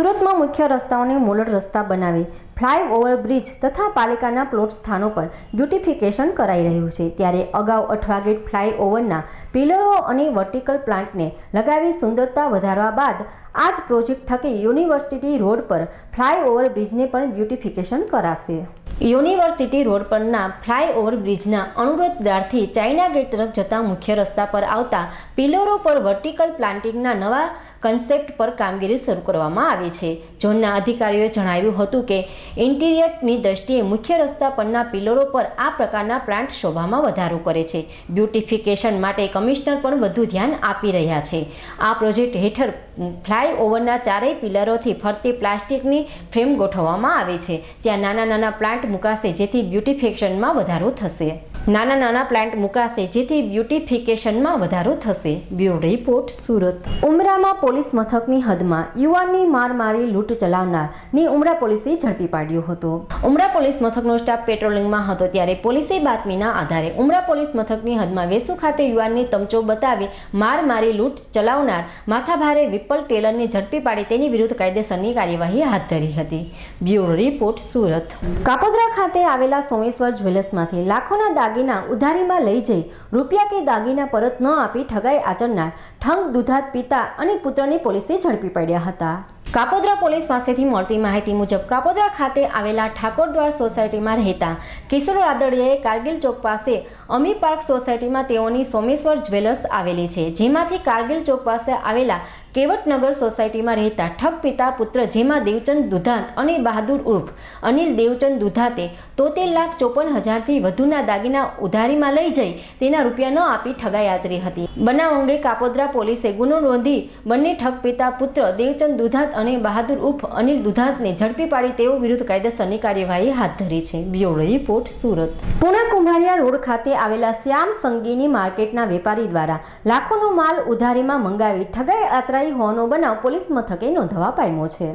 સુરતમાં મુખ્ય રસ્તાઓને મોલર રસ્તા બનાવી ફ્લાય ઓવરબ્રિજ તથા પાલિકાના પ્લોટ સ્થાનો પર બ્યુટિફિકેશન કરાઈ રહ્યું છે. ત્યારે અગાઉ અઠવાગેટ ફ્લાયઓવરના પિલરો અને વર્ટિકલ પ્લાન્ટને લગાવી સુંદરતા વધારવા બાદ આ જ પ્રોજેક્ટ થકી યુનિવર્સિટી રોડ પર ફ્લાય ઓવર બ્રિજને પણ બ્યુટિફિકેશન કરાશે. યુનિવર્સિટી રોડ પરના ફ્લાય ઓવર બ્રિજના અનુરોધ દ્વારથી ચાઇના ગેટ તરફ જતા મુખ્ય રસ્તા પર આવતા પિલરો પર વર્ટિકલ પ્લાન્ટિંગના નવા કન્સેપ્ટ પર કામગીરી શરૂ કરવામાં આવી છે. ઝોનના અધિકારીઓએ જણાવ્યું હતું કે ઇન્ટિરિયરની દ્રષ્ટિએ મુખ્ય રસ્તા પરના પિલરો પર આ પ્રકારના પ્લાન્ટ શોભામાં વધારો કરે છે. બ્યુટિફિકેશન માટે કમિશનર પણ વધુ ધ્યાન આપી રહ્યા છે. આ પ્રોજેક્ટ હેઠળ ફ્લાય ઓવરના ચારેય પિલરોથી ફરતી પ્લાસ્ટિકની ફ્રેમ ગોઠવવામાં આવે છે. ત્યાં નાના નાના પ્લાન્ટ મુકાશે જેથી બ્યુટિફિકેશનમાં વધારો થશે. નાના નાના પ્લાન્ટ મુકાશે, જેથી બ્યુટિફિકેશનમાં વધારો થશે. Bureau report, Surat. ઉમરામાં પોલીસ મથકની હદમાં યુવાનની માર મારી લૂંટ ચલાવનારની ઉમરા પોલીસે ઝડપી પાડ્યો હતો. ઉમરા પોલીસ મથકનો સ્ટાફ પેટ્રોલિંગમાં હતો ત્યારે પોલીસે બાતમીના આધારે ઉમરા પોલીસ મથકની હદમાં વેસુ ખાતે યુવાનની તમચો બતાવી માર મારી લૂંટ ચલાવનાર, માથાભારે વિપલ ટેલરને ઝડપી પાડી તેની વિરુદ્ધ કાયદેસરની કાર્યવાહી હાથ ધરી હતી. Bureau report, Surat. કાપોદ્રા ખાતે આવેલા સોમેશ્વર જ્વેલર્સમાંથી લાખોના દાગીના ઉધારીમાં લઈ જઈ રૂપિયા કે દાગીના પરત ન આપી ઠગાઈ આચરનાર ઠંગ દુધાત પિતા અને પુત્રને પોલીસે ઝડપી પાડ્યા હતા. કાપોદ્રા પોલીસ પાસેથી મળતી માહિતી મુજબ કાપોદ્રા ખાતે આવેલા ઠાકોરદ્વાર સોસાયટીમાં રહેતા કિશોર રાદડીયાએ કારગિલ ચોક પાસે અમી પાર્ક સોસાયટીમાં તેઓની સોમેશ્વર જ્વેલર્સ આવેલી છે, જેમાંથી કારગિલ ચોક પાસે આવેલા કેવટનગર સોસાયટીમાં રહેતા ઠગ પિતા પુત્ર જેમાં દેવચંદ દુધાંત અને બહાદુર ઉર્ફ અનિલ દેવચંદ દુધાતે તોતેર લાખ ચોપન હજારથી વધુના દાગીના ઉધારીમાં લઈ જઈ તેના રૂપિયા ન આપી ઠગાઈ આચરી હતી. બનાવ અંગે કાપોદ્રા પોલીસે ગુનો નોંધી બંને ઠગ પિતા પુત્ર દેવચંદ દુધાત અને બહાદુર ઉર્ફ અનિલ દુધાંતને ઝડપી પાડી તેઓ વિરુદ્ધ કાયદેસરની કાર્યવાહી હાથ ધરી છે. Bureau report, Surat. Puna Kumbhariya road ખાતે આવેલા શ્યામ સંગીની માર્કેટના વેપારી દ્વારા લાખોનો માલ ઉધારીમાં મંગાવી ઠગાઈ આચરાઈ હોવાનો બનાવ પોલીસ મથકે નોંધવા પામ્યો છે.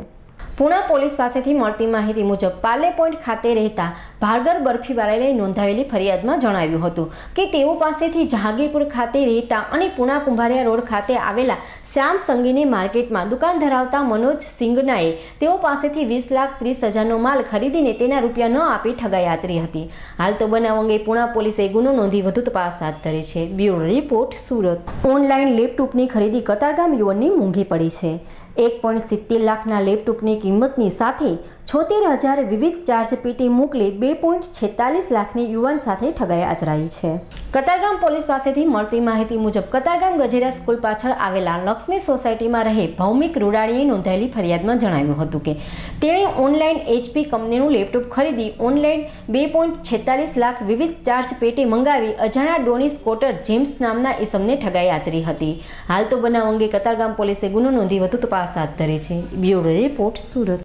પુણા પોલીસ પાસેથી મળતી માહિતી મુજબ પાર્લે પોઈન્ટ ખાતે રહેતા ભાર્ગર બરફીવાલાએ નોંધાવેલી ફરિયાદમાં જણાવ્યું હતું કે તેઓ પાસેથી જહાંગીરપુર ખાતે રહેતા અને પુણા કુંભારિયા રોડ ખાતે આવેલા શ્યામ સંગીની માર્કેટમાં દુકાન ધરાવતા મનોજ સિંગનાએ તેઓ પાસેથી વીસ લાખ ત્રીસ હજારનો માલ ખરીદીને તેના રૂપિયા ન આપી ઠગાઈ આચરી હતી. હાલ તો બનાવ અંગે પુણા પોલીસે ગુનો નોંધી વધુ તપાસ હાથ ધરી છે. Bureau report, Surat. ઓનલાઈન લેપટોપની ખરીદી કતારગામ યુવાનની મોંઘી પડી છે. એક પોઈન્ટ સિત્તેર લાખના લેપટોપની કિંમતની સાથે છોતેર હજાર વિવિધ ચાર્જ પેટી મોકલી બે પોઈન્ટ છેતાલીસ લાખની યુવાન સાથે ઠગાઈ આચરાઈ છે. કતારગામ પોલીસ પાસેથી મળતી માહિતી મુજબ કતારગામ ગજેરા સ્કૂલ પાછળ આવેલા લક્ષ્મી સોસાયટીમાં રહે ભૌમિક રૂડાણીએ નોંધાયેલી ફરિયાદમાં જણાવ્યું હતું કે તેણે ઓનલાઈન એચપી કંપનીનું લેપટોપ ખરીદી, ઓનલાઈન બે છેતાલીસ લાખ વિવિધ ચાર્જ પેટે મંગાવી અજાણા ડોની સ્કોટર જેમ્સ નામના ઇસમને ઠગાઈ આચરી હતી. હાલ તો બનાવ અંગે કતારગામ પોલીસે ગુનો નોંધી વધુ તપાસ હાથ ધરી છે. Bureau report Surat.